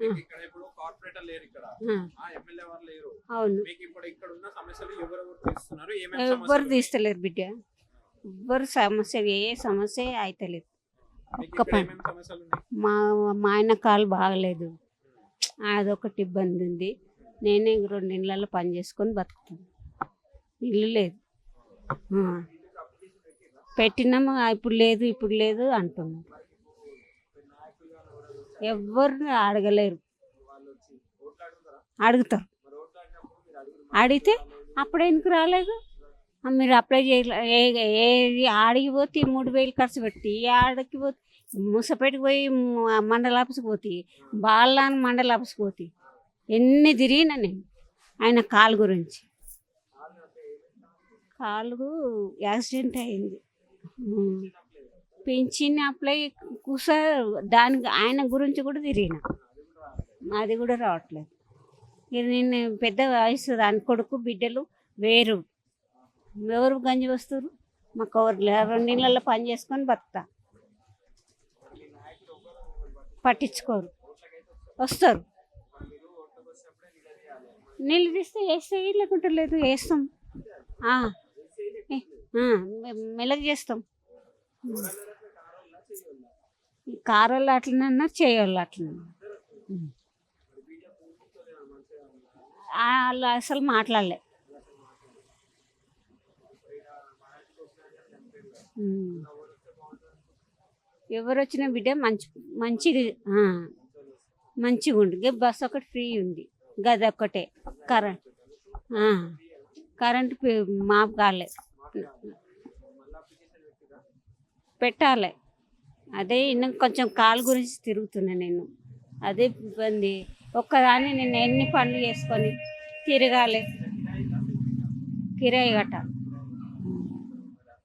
మీకు ఇక్కడ ఇప్పుడు కార్పొరేటర్ లేరు ఇక్కడ. ఆ, ఆ ఎమ్మెల్యే వారు లేరు. అవును. మీకు ఇప్పుడు ఇక్కడ ఉన్న సమస్యలు ఎవరెవరు తీస్తున్నారు? ఏమేమి ఎవ్వరు సమస్యలు ఉన్నాయి? తీస్తలేరు బిడ్డ. ఎవ్వరు సమస్య ఏ సమస్య అయితలేదు. మీకు ఒక్క ఇక్కడ పని. ఏమేమి సమస్యలు ఉన్నాయి? మా మా ఆయన కాలు బాగలేదు. అదొకటి ఇబ్బంది ఉంది. నేనే రెండు ఇళ్ళల్లో పని చేసుకొని బతుకుతాను ఇల్లు లేదు. ఆ. పెట్టినాము? ఆ, ఇప్పుడు లేదు ఇప్పుడు లేదు అంటున్నాం. ఎవరిని అడగలేరు. అడుగుతారు అడిగితే అప్పుడు ఎందుకు రాలేదు? మీరు అప్లై చేయలే ఏ- ఏది ఆడికి పోతే మూడు వేలు ఖర్చు పెట్టి ఈ ఆడికి పోతే మూసపేటకి పోయి మండల ఆఫీస్కి పోతే బాలాన్ మండల ఆఫీస్కి పోతే ఎన్ని తిరిగినా నేను ఆయన కాలు గురించి. కాలు యాక్సిడెంట్ అయింది. పెంచిన అప్లై కూస దానికి ఆయన గురించి కూడా తిరిగిన. అది కూడా రావట్లేదు. ఇది నేను పెద్ద వయసు దాని కొడుకు బిడ్డలు వేరు. ఎవరు గంజి వస్తారు? మాకు ఎవరు రెండు ఇళ్ళల్లో పని చేసుకొని బతుకుతా. పట్టించుకోరు. వస్తారు. నీళ్ళు తీస్తే వేస్తే లేకుంటే లేదు వేస్తాం. మెలగ చేస్తాం. కారోళ్ళు వాళ్ళు చేయాలి అట్లనన్నా ఉం. వాళ్ళు అసలు మాట్లాడలే. ఎవరు వచ్చిన బిడ్డ మంచి మంచిది మంచిగా ఉంది బస్ ఒకటి ఫ్రీ ఉంది. గది ఒక్కటే. కరెంట్ కరెంట్ మాపు కాలే. పెట్టాలి. అదే ఇన్న కొంచెం కాలు గురించి తిరుగుతున్నా నేను. అదే ఇబ్బంది. ఒక్కదాన్ని నేను ఎన్ని పనులు చేసుకొని తిరగాలి. కిరాయి కట్టాలి.